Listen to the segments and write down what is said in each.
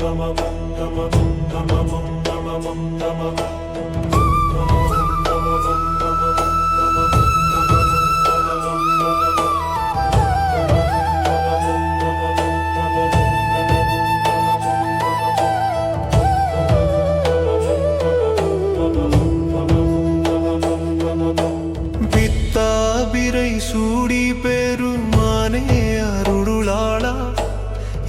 Thank you.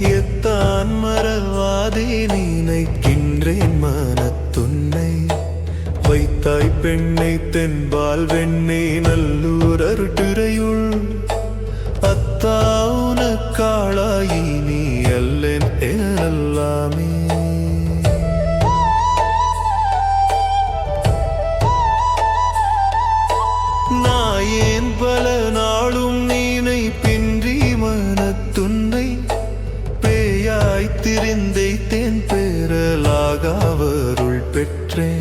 எத்தான் மறவாதே நினைக்கின்றேன் மனத்துன்னை. வைத்தாய் பெண்ணை தென்பால் வெண்ணை நல்லூர் அருட்டுரையுள் அத்தா உனக்காளாயி நீ அல்லேன் எல்லாமே நாயேன் பல நாள் பெற்றே.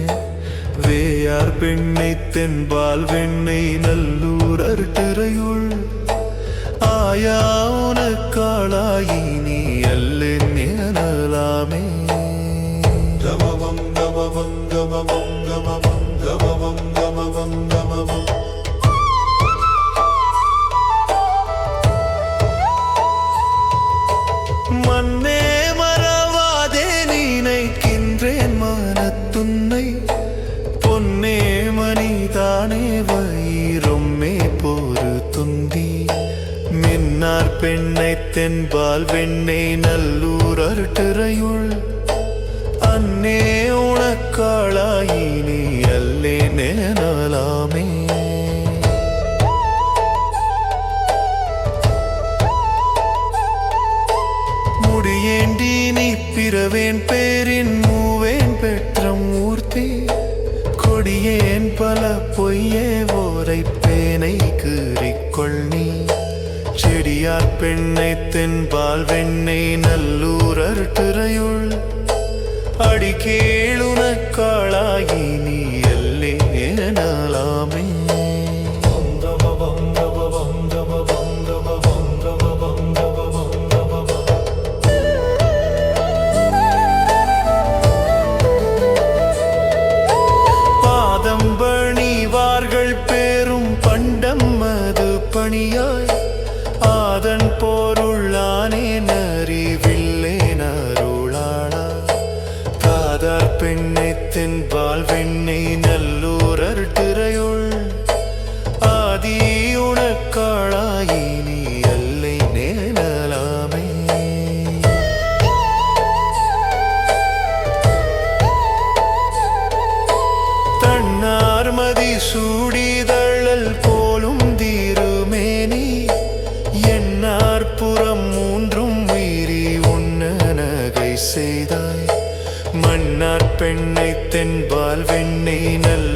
வேயார் பெண்ணை தென்பால் வெண்ணை நல்லூரர் திரையுள் ஆயா உனக்காளாயி நீ அல்ல தென்பால் வெண்ணை நல்லூர் அருட்டுறையுள் அன்னே உனக்காளாயி அல்லே நேனலாமே முடியேண்டி நீ பிறவேன் பேரின் மூவேன் பெற்ற மூர்த்தி. கொடியேன் பல பொய்யே ஓரை பேனை கீறிக்கொள் நீ. செடியார் பெண்ணை தென்பால் வெண்ணை நல்லூரர் திரையுள். அடிக்கேளுன காளாயினி பெண்ணை தென்பால் வெண்ணை நல்லூரர் திரையுள் தென்பால் வெண்ணெய் நல்ல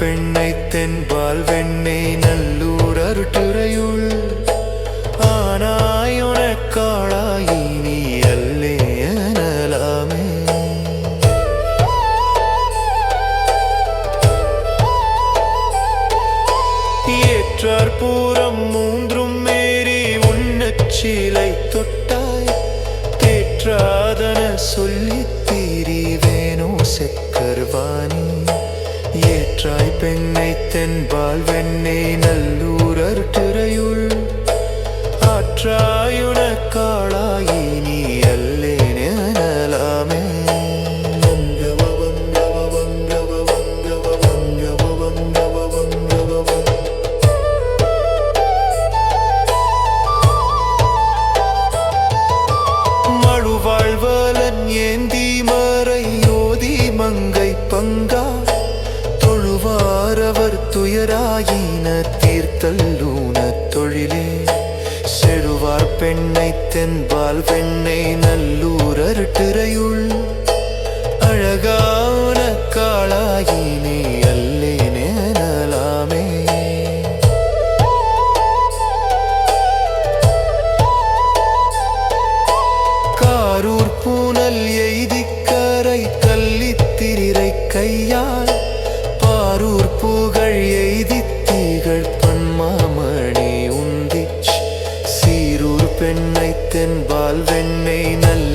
பெண்ணை தென்பால் வெண்ணை நல்லூர் அருட்டுறையுள் ஆனாய் நீ அல்லே எனலாமே ஏற்றார் பூரம் மூன்றும் மேரி உன்னச்சிலை தொட்டாய். தேற்றாதன சொல்லி தீரிவேனோ செக்கர்வானி பெற்றாய் பெண்ணை தென்பால் வெண்ணே நல்லூரர் திரையுள் ஆற்றாயுள் துறவர் துயராயின தீர்த்தல்லூன தொழிலே. செழுவார் பெண்ணை தென்பால் பெண்ணை நல்லூரர் திரையுள் என்பால் வெண்ணை நல்ல